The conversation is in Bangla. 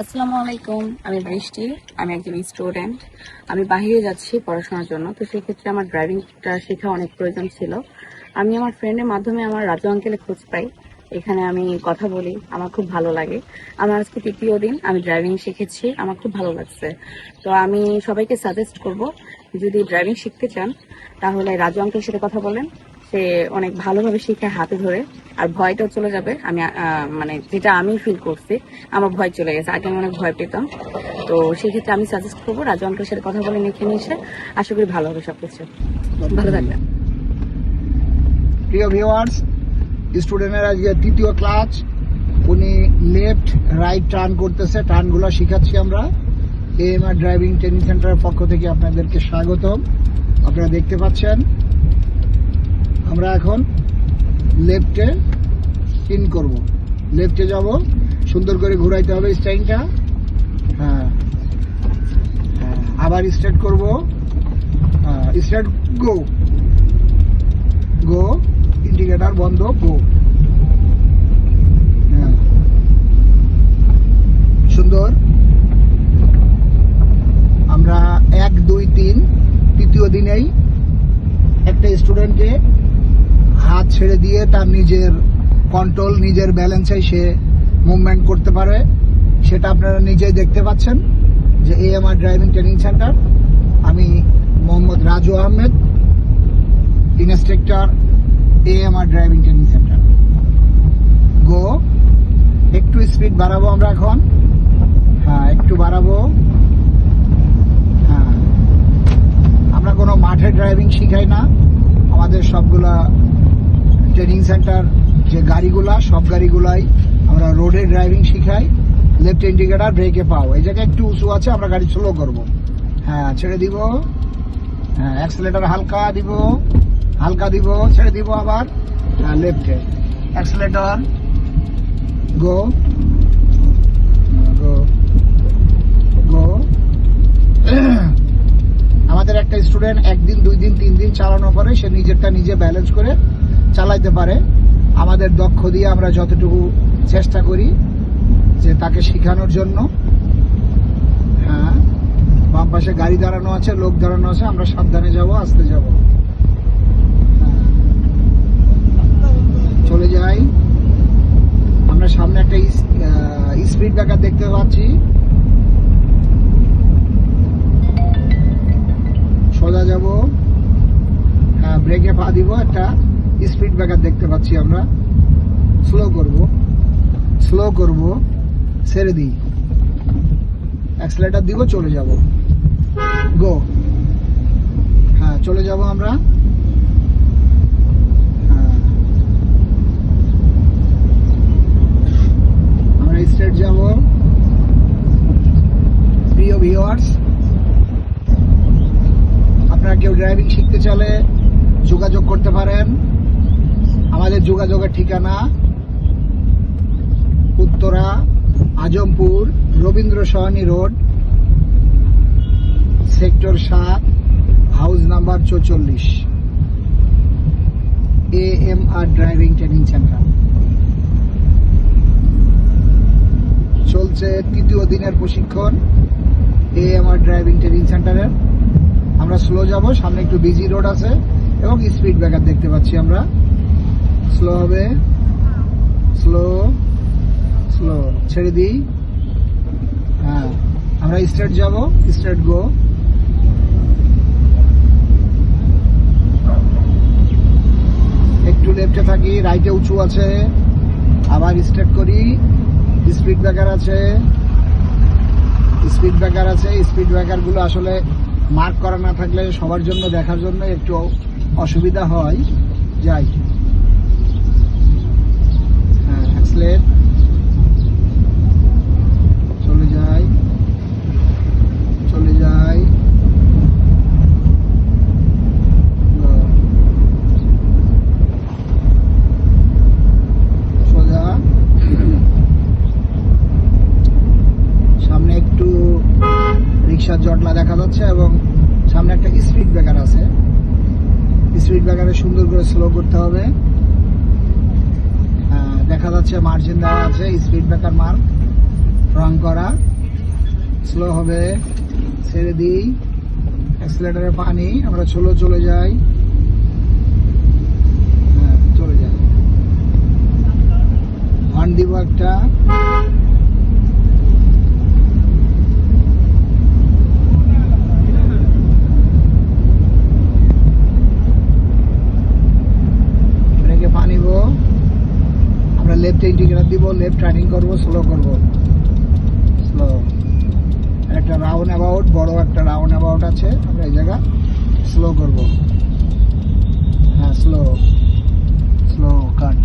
আসসালামু আলাইকুম, আমি বৃষ্টি, আমি একজন স্টুডেন্ট আমি বাইরে যাচ্ছি পড়াশোনার জন্য, তো সেক্ষেত্রে আমার ড্রাইভিংটা শেখা অনেক প্রয়োজন ছিল। আমি আমার ফ্রেন্ডের মাধ্যমে আমার রাজু আঙ্কেলে খোঁজ পাই। এখানে আমি কথা বলি, আমার খুব ভালো লাগে। আমার আজকে তৃতীয় দিন, আমি ড্রাইভিং শিখেছি, আমার খুব ভালো লাগছে। তো আমি সবাইকে সাজেস্ট করব, যদি ড্রাইভিং শিখতে চান, তাহলে রাজু আঙ্কেলের সাথে কথা বলেন। সে অনেক ভালোভাবে শিখে হাতে ধরে, আর ভয়টাও চলে যাবে। আমি মানে যেটা আমি ফিল করছি, আমার ভয় চলে গেছে। আগে আমি অনেক ভয় পেতাম। তো সেক্ষেত্রে আমি সাজেস্ট করব রাজু আঙ্কেলের সাথে কথা বলে এখানে এসে আশা করি ভালো হবে সব কিছু ভালো থাকবেন। প্রিয় ভিউয়ার্স স্টুডেন্টের আজকে তৃতীয় ক্লাস উনি লেফট রাইট টার্ন করতেছে। টার্নগুলো শিখাচ্ছি আমরা। এএমআর ড্রাইভিং ট্রেনিং সেন্টারের পক্ষ থেকে আপনাদেরকে স্বাগতম। আপনারা দেখতে পাচ্ছেন। আমরা এখন লেফটে স্পিন করব। লেফটে যাব সুন্দর করে ঘুরাইতে হবে স্টাইলটা হ্যাঁ। হ্যাঁ, আবার স্টার্ট করব। স্টার্ট গো গো ইন্ডিকেটার বন্ধ গো হ্যাঁ। সুন্দর। আমরা এক দুই তিন তৃতীয় দিনেই একটা স্টুডেন্টকে হাত ছেড়ে দিয়ে তার নিজের কন্ট্রোল নিজের ব্যালেন্সে সে মুভমেন্ট করতে পারে। সেটা আপনারা নিজেই দেখতে পাচ্ছেন যে এ আমার ড্রাইভিং ট্রেনিং সেন্টার আমি Mohammad Raju Ahmed instructor AMR driving training centre go একটু স্পিড বাড়াবো আমরা এখন। হ্যাঁ একটু বাড়াবো। হ্যাঁ। আমরা কোনো মাঠে ড্রাইভিং শিখাই না। আমাদের সবগুলা সেন্টার যে গাড়িগুলা, সব গাড়িগুলাই আমরা রোডে ড্রাইভিং শিখাই লেফট ইন্ডিকেটার ব্রেকে পাও। এই জায়গায় একটু উঁচু আছে, আমরা গাড়ি স্লো করব। হ্যাঁ ছেড়ে দিব। হ্যাঁ অ্যাক্সেলেটার হালকা দিব। হালকা দিব, ছেড়ে দিব আবার। হ্যাঁ লেফটে অ্যাক্সেলেটর গো গো গো আমাদের একটা স্টুডেন্ট একদিন, দুই দিন, তিন দিন চালানো করে, সে নিজেরটা নিজে ব্যালেন্স করে চালাইতে পারে। আমাদের দক্ষ দিয়ে আমরা যতটুকু চেষ্টা করি যে তাকে শেখানোর জন্য। হ্যাঁ বাম পাশে গাড়ি দাঁড়ানো আছে, লোক দাঁড়ানো আছে, আমরা সাবধানে যাব, আস্তে যাব। চলে যাই। আমরা সামনে একটা স্পিড ব্রেকার দেখতে পাচ্ছি। সোজা যাব। হ্যাঁ ব্রেকে পা দিব একটা। স্পিড ব্রেকার দেখতে পাচ্ছি আমরা। স্লো করব। স্লো করব। ছেড়ে দিই। অ্যাক্সেলেটার দিব, চলে যাব। গো হ্যাঁ চলে যাব আমরা। হ্যাঁ। আমরা যাব। প্রিয় ভিউয়ার্স আপনারা কেউ ড্রাইভিং শিখতে চাইলে যোগাযোগ করতে পারেন। আমাদের যোগাযোগের ঠিকানা উত্তরা, আজমপুর রবীন্দ্র সহনী রোড, সেক্টর সাত, হাউস নাম্বার চৌচল্লিশ। A M R driving training centre চলছে তৃতীয় দিনের প্রশিক্ষণ A M R driving training সেন্টারের আমরা স্লো যাব, সামনে একটু বিজি রোড আছে এবং স্পিড ব্রেকার দেখতে পাচ্ছি আমরা। স্লো হবে। স্লো স্লো ছেড়ে দিই। হ্যাঁ আমরা স্টার্ট যাব স্টার্ট গো একটু লেফটে থাকি রাইটে উঁচু আছে। আবার স্টার্ট করি। স্পিড ব্রেকার আছে। স্পিড ব্রেকার আছে। স্পিড ব্রেকারগুলো আসলে মার্ক করা না থাকলে সবার জন্য, দেখার জন্য একটু অসুবিধা হয়। যাই হ্যাঁ অ্যাক্সলেট চলে যাই চলে যাই সোজা সামনে একটু রিক্সার জটলা দেখা যাচ্ছে এবং সামনে একটা স্পিড ব্রেকার আছে। স্পিড ব্রেকারে সুন্দর করে স্লো করতে হবে। দেখা যাচ্ছে মার্জিন দেওয়া আছে স্পিড ব্রেকার মার্ক রং করা। স্লো হবে, ছেড়ে দিই। অ্যাক্সিলেটারে পানি, আমরা স্লো চলে যাই। হ্যাঁ চলে যাই। হর্ন দিব একটা। লেফটে ইন্ডিকেটার দিব লেফট টার্নিং করব স্লো করব। স্লো একটা রাউন্ড অ্যাবাউট বড় একটা রাউন্ড অ্যাবাউট আছে, আমরা এই জায়গা স্লো করব। হ্যাঁ স্লো স্লো কাট